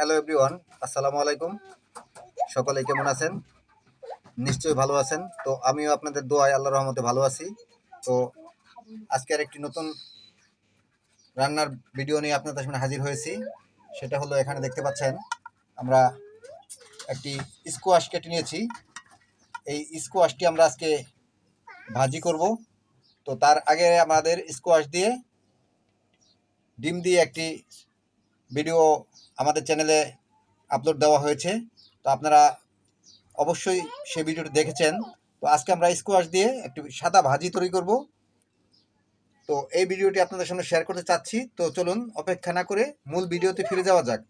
Hello everyone আসসালামু আলাইকুম সকলে কেমন আছেন? নিশ্চয়ই ভালো আছেন। তো আমিও আপনাদের দোয়ায় আল্লাহ রহমতে ভালো আছি। তো আজকে আর একটি নতুন রান্নার ভিডিও নিয়ে আপনাদের সামনে হাজির হয়েছি। সেটা হলো এখানে দেখতে পাচ্ছেন, আমরা একটি স্কোয়াশ কেটে নিয়েছি। এই স্কোয়াশটি আমরা আজকে ভাজি করব। তো তার আগে আমাদের স্কোয়াশ দিয়ে ডিম দিয়ে একটি ভিডিও আমাদের চ্যানেলে আপলোড দেওয়া হয়েছে। তো আপনারা অবশ্যই সেই ভিডিওটি দেখেছেন। তো আজকে আমরা স্কোয়াশ দিয়ে একটি সাদা ভাজি তৈরি করব। তো এই ভিডিওটি আপনাদের সামনে শেয়ার করতে চাচ্ছি। তো চলুন অপেক্ষা না করে মূল ভিডিওতে ফিরে যাওয়া যাক।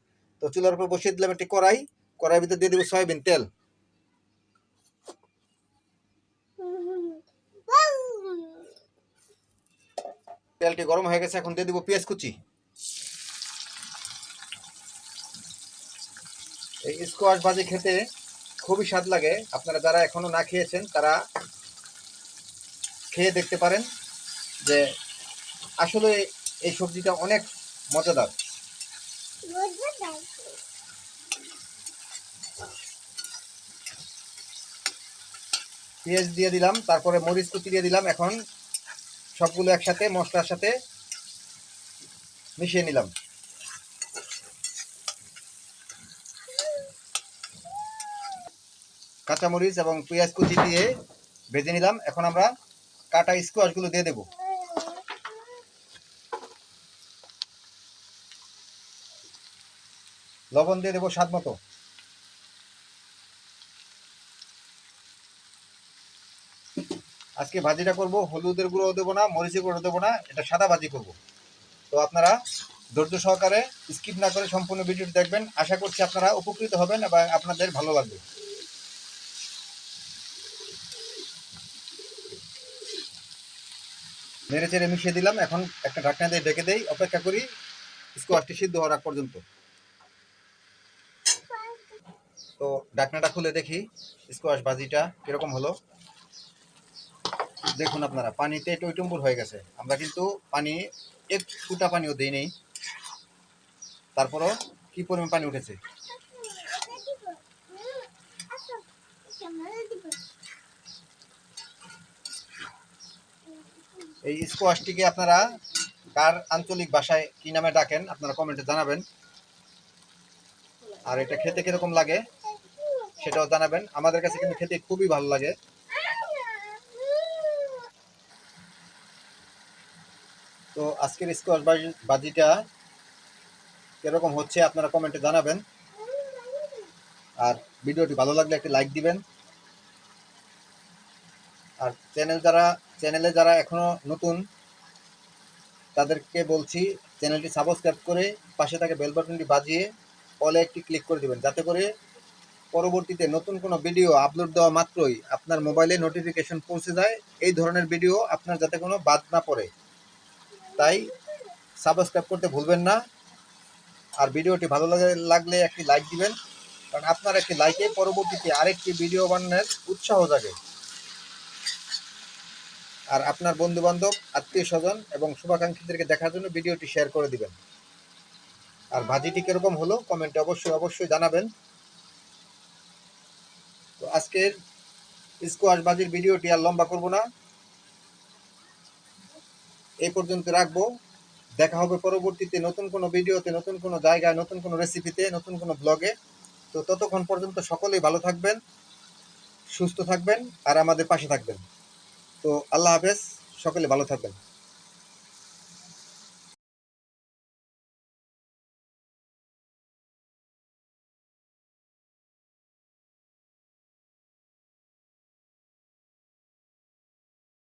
তো চুলার উপর বসিয়ে দিলাম একটি কড়াই। কড়াইয়ের ভিতরে দিয়ে দেবো সয়াবিন তেল। তেলটি গরম হয়ে গেছে, এখন দিয়ে দেবো পেঁয়াজ কুচি। এই স্কোয়াশ ভাজি খেতে খুবই স্বাদ লাগে। আপনারা যারা এখনও না খেয়েছেন, তারা খেয়ে দেখতে পারেন যে আসলে এই সবজিটা অনেক মজাদার। পেঁয়াজ দিয়ে দিলাম, তারপরে মরিচ কুচি দিয়ে দিলাম, এখন সবগুলো একসাথে মশলার সাথে মিশিয়ে নিলাম। কাঁচামরিচ এবং পেঁয়াজ কুচি দিয়ে ভেজে নিলাম। এখন আমরা কাটা স্কোয়াশগুলো দিয়ে দেব। লবণ দিয়ে দেবো স্বাদ মতো। আজকে ভাজিটা করব, হলুদের গুঁড়ো দেবো না, মরিচের গুঁড়ো দেবো না, এটা সাদা ভাজি করব। তো আপনারা ধৈর্য সহকারে স্কিপ না করে সম্পূর্ণ ভিডিওটি দেখবেন। আশা করছি আপনারা উপকৃত হবেন এবং আপনাদের ভালো লাগবে। নেড়ে চেড়ে মিশিয়ে দিলাম। এখন একটা ঢাকনা দিয়ে ডেকে দেই। অপেক্ষা করি স্কোয়াশটি সিদ্ধ হওয়ার আগ পর্যন্ত। তো ঢাকনাটা খুলে দেখি স্কোয়াশ ভাজিটা কীরকম হলো। দেখুন আপনারা, পানিতে টইটুম্বুর হয়ে গেছে। আমরা কিন্তু পানি, এক ফুটা পানিও দিই নেই। তারপরও কি পরিমাণ পানি উঠেছে? এই স্কোয়াশটিকে আপনারা কার আঞ্চলিক ভাষায় কি নামে ডাকেন আপনারা কমেন্টে জানাবেন। আর এটা খেতে কীরকম লাগে সেটাও জানাবেন। আমাদের কাছে কিন্তু খেতে খুবই ভালো লাগে। তো আজকের স্কোয়াশ বাজিটা কীরকম হচ্ছে আপনারা কমেন্টে জানাবেন। আর ভিডিওটি ভালো লাগলে একটি লাইক দিবেন। আর চ্যানেল যারা চ্যানেলে যারা এখনও নতুন, তাদেরকে বলছি চ্যানেলটি সাবস্ক্রাইব করে পাশে থাকা বেল বাটনটি বাজিয়ে অলে একটি ক্লিক করে দিবেন। যাতে করে পরবর্তীতে নতুন কোনো ভিডিও আপলোড দেওয়া মাত্রই আপনার মোবাইলে নোটিফিকেশন পৌঁছে যায়। এই ধরনের ভিডিও আপনার যাতে কোনো বাদ না পড়ে। তাই সাবস্ক্রাইব করতে ভুলবেন না। আর ভিডিওটি ভালো লাগে, লাগলে একটি লাইক দিবেন। কারণ আপনার একটি লাইকে পরবর্তীতে আরেকটি ভিডিও বানানোর উৎসাহ জাগে। আর আপনার বন্ধু বান্ধব আত্মীয় স্বজন এবং শুভাকাঙ্ক্ষীদেরকে দেখার জন্য ভিডিওটি শেয়ার করে দিবেন। আর ভাজিটি কীরকম হলো কমেন্টে অবশ্যই অবশ্যই জানাবেন। তো আজকের স্কোয়াশ ভাজির ভিডিওটি আর লম্বা করব না। এই পর্যন্ত রাখব। দেখা হবে পরবর্তীতে নতুন কোনো ভিডিওতে, নতুন কোনো জায়গায়, নতুন কোনো রেসিপিতে নতুন কোনো ব্লগে তো ততক্ষণ পর্যন্ত সকলেই ভালো থাকবেন, সুস্থ থাকবেন, আর আমাদের পাশে থাকবেন। তো আল্লাহ হাফেজ সকলে ভালো থাকবেন।